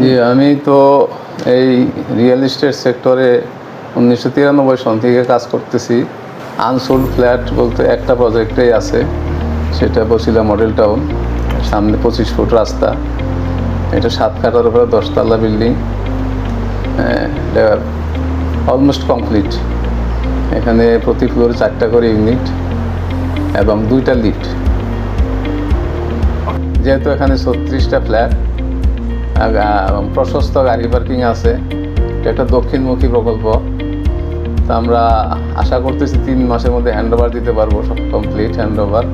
জি, আমি তো এই রিয়েল এস্টেট সেক্টরে উনিশশো তিরানব্বই সন থেকে কাজ করতেছি। আনসোল্ড ফ্ল্যাট বলতে একটা প্রজেক্টেই আছে, সেটা বসিলা মডেল টাউন সামনে পঁচিশ ফুট রাস্তা। এটা সাত কাটার উপরে দশতলা বিল্ডিং হ্যাঁ অলমোস্ট কমপ্লিট এখানে প্রতি ফ্লোরে চারটা করে ইউনিট এবং দুইটা লিফট যেহেতু এখানে ছত্রিশটা ফ্ল্যাট প্রশস্ত গাড়ি পার্কিং আছে। একটা দক্ষিণমুখী প্রকল্প। তা আমরা আশা করতেছি তিন মাসের মধ্যে হ্যান্ড ওভার দিতে পারব সব কমপ্লিট হ্যান্ড ওভার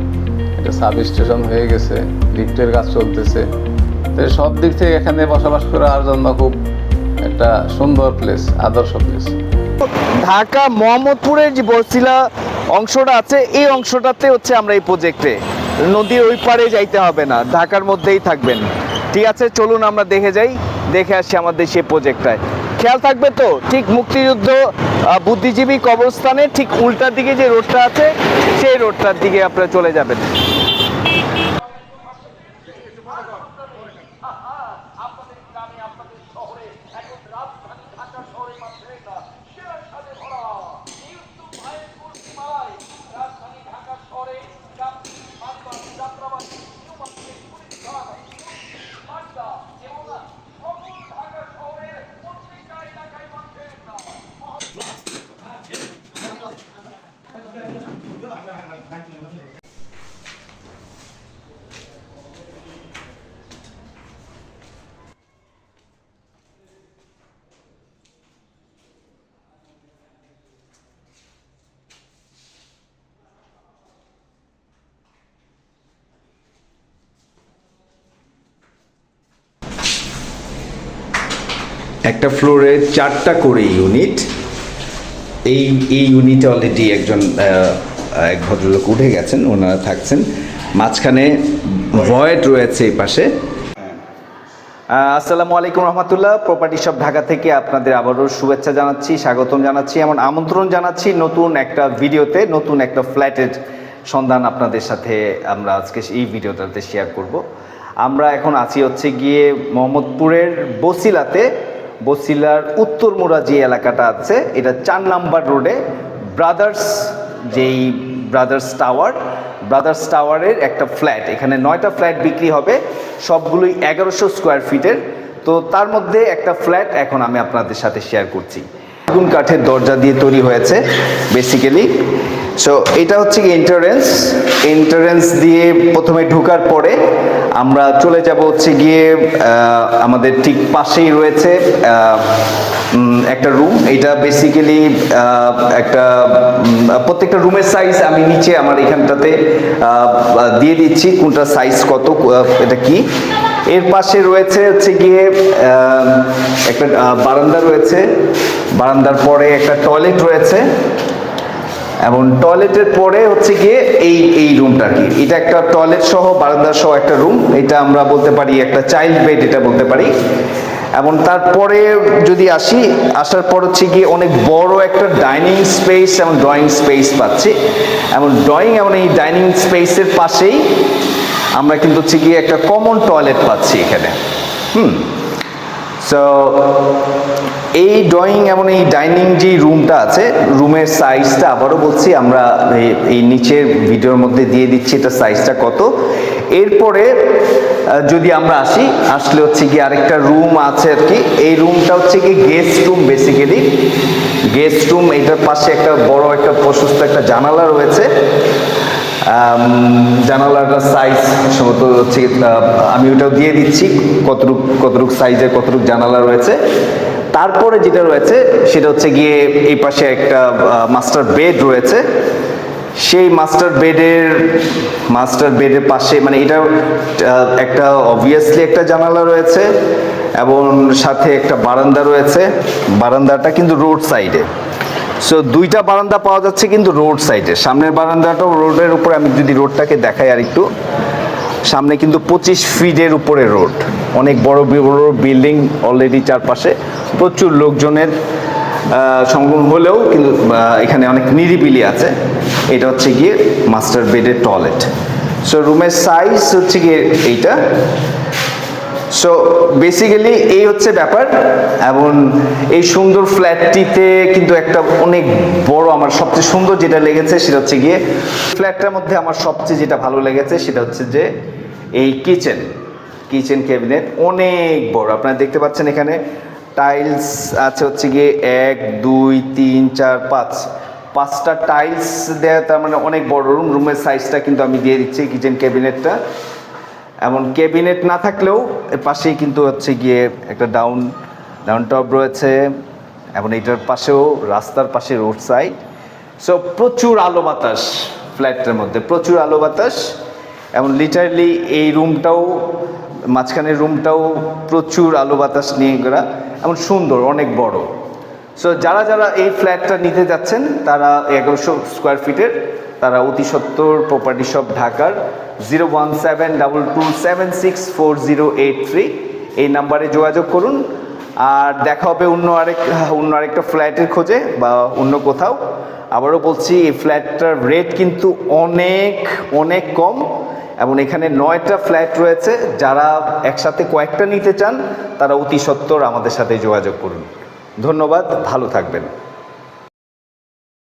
এটা সাব স্টেশন হয়ে গেছে লিফটের কাজ চলতেছে। তো সব দিক থেকে এখানে বসবাস করার জন্য খুব একটা সুন্দর প্লেস আদর্শ প্লেস ঢাকা, মোহাম্মদপুরের যে বরসিলা অংশটা আছে, এই অংশটাতে হচ্ছে আমরা এই প্রজেক্টে নদীর ওই পারে যাইতে হবে না, ঢাকার মধ্যেই থাকবেন। ঠিক আছে, চলুন আমরা দেখে যাই, দেখে আসছি আমাদের সেই প্রজেক্টটায় খেয়াল থাকবে তো, ঠিক মুক্তিযুদ্ধ বুদ্ধিজীবী কবরস্থানে ঠিক উল্টার দিকে যে রোডটা আছে, সেই রোডটার দিকে আপনারা চলে যাবেন। একটা ফ্লোরে চারটা করে ইউনিট। এই এই ইউনিটে অলরেডি একজন এক ভদ্রলোক উঠে গেছেন ওনারা থাকছেন। মাঝখানে ভয়েড রয়েছে এই পাশে। আহ, আসসালামু আলাইকুম রহমতুল্লাহ। প্রপার্টি শপ ঢাকা থেকে আপনাদের আবারও শুভেচ্ছা জানাচ্ছি স্বাগতম জানাচ্ছি এমন আমন্ত্রণ জানাচ্ছি নতুন একটা ভিডিওতে নতুন একটা ফ্ল্যাটের সন্ধান আপনাদের সাথে আমরা আজকে এই ভিডিওটাতে শেয়ার করব। আমরা এখন আছি হচ্ছে গিয়ে মোহাম্মদপুরের বসিলাতে। বসিলার উত্তরমুড়া যে এলাকাটা আছে এটা চার নাম্বার রোডে ব্রাদার্স যেই ব্রাদার্স টাওয়ার ব্রাদার্স টাওয়ারের একটা ফ্ল্যাট এখানে নয়টা ফ্ল্যাট বিক্রি হবে, সবগুলোই এগারোশো স্কোয়ার ফিটের তো তার মধ্যে একটা ফ্ল্যাট এখন আমি আপনাদের সাথে শেয়ার করছি। সেগুন কাঠের দরজা দিয়ে তৈরি হয়েছে বেসিক্যালি সো এটা হচ্ছে কি এন্টারেন্স এন্টারেন্স দিয়ে প্রথমে ঢোকার পরে আমরা চলে যাব হচ্ছে গিয়ে আমাদের ঠিক পাশেই রয়েছে একটা রুম এটা বেসিক্যালি একটা প্রত্যেকটা রুমের সাইজ আমি নিচে আমার এখানটাতে দিয়ে দিচ্ছি, কোনটা সাইজ কত এটা কি? এর পাশে রয়েছে হচ্ছে গিয়ে একটা বারান্দা রয়েছে। বারান্দার পরে একটা টয়লেট রয়েছে। এবং টয়লেটের পরে হচ্ছে গিয়ে এই এই রুমটা কি। এটা একটা টয়লেট সহ, বারান্দা সহ একটা রুম। এটা আমরা বলতে পারি একটা চাইল্ড বেড এটা বলতে পারি। এবং তারপরে যদি আসি, আসার পর হচ্ছে গিয়ে অনেক বড় একটা ডাইনিং স্পেস এবং ড্রয়িং স্পেস পাচ্ছি। এবং ড্রয়িং এবং এই ডাইনিং স্পেসের পাশেই আমরা কিন্তু হচ্ছে গিয়ে একটা কমন টয়লেট পাচ্ছি এখানে। হুম। সো এই ড্রয়িং এমন এই ডাইনিং যে রুমটা আছে রুমের সাইজটা আবারও বলছি, আমরা এই- নিচের ভিডিওর মধ্যে দিয়ে দিচ্ছি, এটা সাইজটা কত। এরপরে যদি আমরা আসি, আসলে হচ্ছে কি আরেকটা রুম আছে আর কি। এই রুমটা হচ্ছে কি guest room basically guest room এটার পাশে একটা বড়, একটা প্রশস্ত একটা জানালা রয়েছে। জানালাটার সাইজ সম্ভবত হচ্ছে আমি ওটাও দিয়ে দিচ্ছি, কতটুক কতটুক সাইজের কতটুক জানালা রয়েছে। তারপরে যেটা রয়েছে, সেটা হচ্ছে গিয়ে এই পাশে একটা মাস্টার বেড রয়েছে। সেই মাস্টার বেডের মাস্টার বেডের পাশে মানে এটা একটা অবভিয়াসলি একটা জানালা রয়েছে এবং সাথে একটা বারান্দা রয়েছে। বারান্দাটা কিন্তু রোড সাইডে সো দুইটা বারান্দা পাওয়া যাচ্ছে কিন্তু রোড সাইডে সামনের বারান্দাটাও রোডের উপরে। আমি যদি রোডটাকে দেখাই আর একটু সামনে কিন্তু পঁচিশ ফিটের উপরে রোড। অনেক বড় বড় বিল্ডিং অলরেডি চারপাশে। প্রচুর লোকজনের সংগ্রহ হলেও কিন্তু এখানে অনেক নিরিবিলি আছে। এটা হচ্ছে গিয়ে মাস্টার বেডের টয়লেট সো রুমের সাইজ হচ্ছে গিয়ে এইটা। সো বেসিক্যালি এই হচ্ছে ব্যাপার এবং এই সুন্দর ফ্ল্যাটটিতে কিন্তু একটা অনেক বড় আমার সবচেয়ে সুন্দর যেটা লেগেছে সেটা হচ্ছে গিয়ে ফ্ল্যাটটার মধ্যে আমার সবচেয়ে যেটা ভালো লেগেছে সেটা হচ্ছে যে এই কিচেন কিচেন ক্যাবিনেট অনেক বড়। আপনারা দেখতে পাচ্ছেন এখানে টাইলস আছে হচ্ছে গিয়ে এক, দুই, তিন, চার, পাঁচ। পাঁচটা টাইলস দেওয়া তার মানে অনেক বড় রুম রুমের সাইজটা কিন্তু আমি দিয়ে দিচ্ছি কিচেন ক্যাবিনেটটা এমন ক্যাবিনেট না থাকলেও পাশেই কিন্তু হচ্ছে গিয়ে একটা ডাউন ডাউন টপ রয়েছে। এবং এটার পাশেও রাস্তার পাশে রোড সাইড সো প্রচুর আলো বাতাস ফ্ল্যাটের মধ্যে, প্রচুর আলো বাতাস। এবং লিটারলি এই রুমটাও মাঝখানের রুমটাও প্রচুর আলো বাতাস নিয়ে করা এমন সুন্দর, অনেক বড়। সো যারা যারা এই ফ্ল্যাটটা নিতে যাচ্ছেন, তারা এগারোশো স্কোয়ার ফিটের তারা অতি সত্তর প্রপার্টি শপ ঢাকার zero one seven double two seven six four zero eight three এই নাম্বারে যোগাযোগ করুন। আর দেখা হবে অন্য আরেক, অন্য আরেকটা ফ্ল্যাটের খোঁজে বা অন্য কোথাও। আবারও বলছি, এই ফ্ল্যাটটার রেট কিন্তু অনেক অনেক কম। এবং এখানে নয়টা ফ্ল্যাট রয়েছে। যারা একসাথে কয়েকটা নিতে চান, তারা অতি সত্বর আমাদের সাথে যোগাযোগ করুন। ধন্যবাদ, ভালো থাকবেন।